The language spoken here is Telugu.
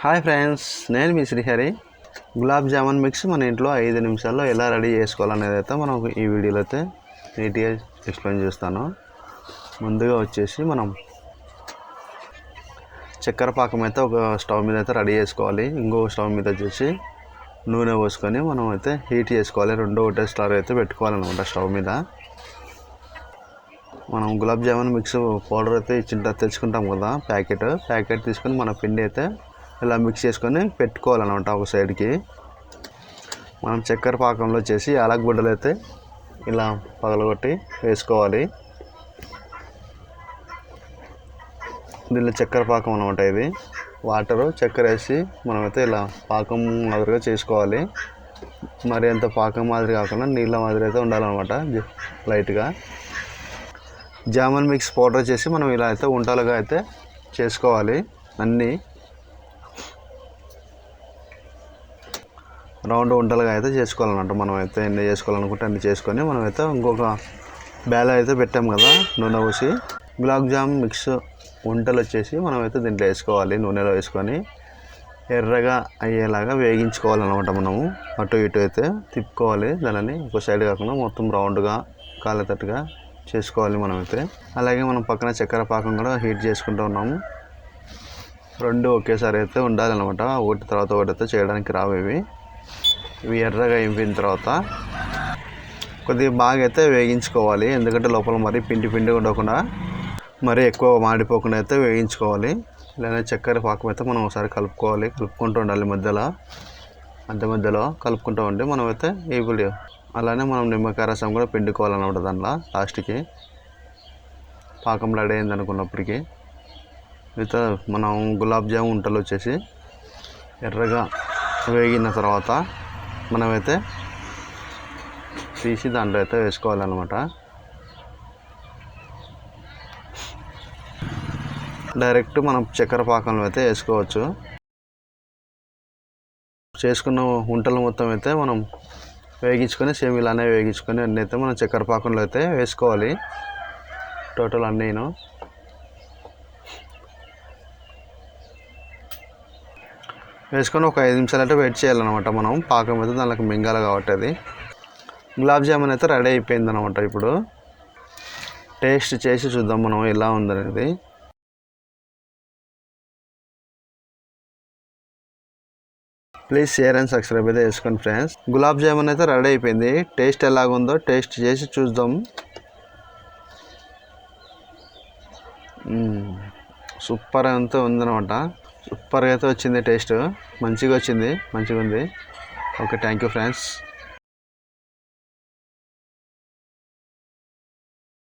హాయ్ ఫ్రెండ్స్ నేను మీ శ్రీహరి. గులాబ్ జామున్ మిక్స్ మన ఇంట్లో ఐదు నిమిషాల్లో ఎలా రెడీ చేసుకోవాలనేది అయితే మనం ఈ వీడియోలో అయితే నీట్గా ఎక్స్ప్లెయిన్ చేస్తాను. ముందుగా వచ్చేసి మనం చక్కెర పాకం అయితే ఒక స్టవ్ మీద అయితే రెడీ చేసుకోవాలి. ఇంకో స్టవ్ మీద వచ్చేసి నూనె పోసుకొని మనం అయితే హీట్ చేసుకోవాలి. రెండో ఒకటే స్టార్ అయితే పెట్టుకోవాలన్నమాట స్టవ్ మీద. మనం గులాబ్ జామున్ మిక్స్ పౌడర్ అయితే ఇచ్చిన తెచ్చుకుంటాం కదా ప్యాకెట్. ప్యాకెట్ తీసుకొని మన పిండి అయితే ఇలా మిక్స్ చేసుకొని పెట్టుకోవాలన్నమాట ఒక సైడ్కి మనం చక్కెర పాకంలో చేసి గుడ్డలు అయితే ఇలా పగలగొట్టి వేసుకోవాలి. దీనిలో చక్కెర పాకం అనమాట ఇది. వాటరు చక్కెర వేసి మనమైతే ఇలా పాకం మాదిరిగా చేసుకోవాలి. మరి అంత పాకం మాదిరి కాకుండా నీళ్ళ మాదిరి అయితే ఉండాలన్నమాట లైట్గా. జామన్ మిక్స్ పౌడర్ చేసి మనం ఇలా అయితే వంటలుగా అయితే చేసుకోవాలి. అన్నీ రౌండ్ వంటలుగా అయితే చేసుకోవాలన్నమాట. మనం అయితే ఎన్ని చేసుకోవాలనుకుంటే అన్ని చేసుకొని మనం అయితే ఇంకొక బ్యాల అయితే పెట్టాం కదా నూనె పోసి. గులాబ్ జామ్ మిక్స్ వంటలు వచ్చేసి మనం అయితే దీంట్లో వేసుకోవాలి నూనెలో వేసుకొని. ఎర్రగా అయ్యేలాగా వేగించుకోవాలన్నమాట మనము. అటు ఇటు అయితే తిప్పుకోవాలి దానిని ఒక సైడ్ కాకుండా మొత్తం రౌండ్గా కాలేటట్టుగా చేసుకోవాలి మనమైతే. అలాగే మనం పక్కన చక్కెర పాకం కూడా హీట్ చేసుకుంటూ ఉన్నాము. రెండు ఒకేసారి అయితే ఉండాలన్నమాట. ఒకటి తర్వాత ఒకటి అయితే చేయడానికి రావు ఇవి. ఇవి ఎర్రగా ఇంపిన తర్వాత కొద్దిగా బాగా అయితే వేగించుకోవాలి. ఎందుకంటే లోపల మరీ పిండి పిండి ఉండకుండా మరీ ఎక్కువ మాడిపోకుండా అయితే వేయించుకోవాలి లేదా చక్కెర పాకం అయితే మనం ఒకసారి కలుపుకోవాలి. కలుపుకుంటూ ఉండాలి మధ్యలో. మధ్య మధ్యలో కలుపుకుంటూ ఉండి మనం అయితే ఇప్పుడు అలానే మనం నిమ్మకాయ రసం కూడా పిండుకోవాలన్నమాట దాంట్లో లాస్ట్కి. పాకం రెడీ అయింది అనుకున్నప్పటికీ. మిగతా మనం గులాబ్ జామ్ ఉంటలు వచ్చేసి ఎర్రగా వేగిన తర్వాత మనమైతే తీసి దాంట్లో అయితే వేసుకోవాలన్నమాట. డైరెక్ట్ మనం చక్కెర పాకంలో అయితే వేసుకోవచ్చు. చేసుకున్న వంటలు మొత్తం అయితే మనం వేగించుకొని సేమ్ ఇలానే వేగించుకొని అన్నీ అయితే మనం చక్కెర పాకంలో అయితే వేసుకోవాలి. టోటల్ అన్నీను. వేసుకొని ఒక ఐదు నిమిషాలు అయితే వెయిట్ చేయాలన్నమాట మనం. పాకం అయితే దానికి మింగాలి కాబట్టి అది. గులాబ్ జామున్ అయితే రెడీ అయిపోయింది అనమాట ఇప్పుడు. టేస్ట్ చేసి చూద్దాం మనం ఎలా ఉందనేది. ప్లీజ్ షేర్ అండ్ సబ్స్క్రైబ్ అయితే వేసుకోండి ఫ్రెండ్స్. గులాబ్ జామున్ అయితే రెడీ అయిపోయింది. టేస్ట్ ఎలాగుందో టేస్ట్ చేసి చూద్దాం. సూపర్ అంతా ఉందనమాట సూపర్గా అయితే వచ్చింది టేస్ట్. మంచిగా వచ్చింది మంచిగా ఉంది ఓకే థ్యాంక్ యూ ఫ్రెండ్స్.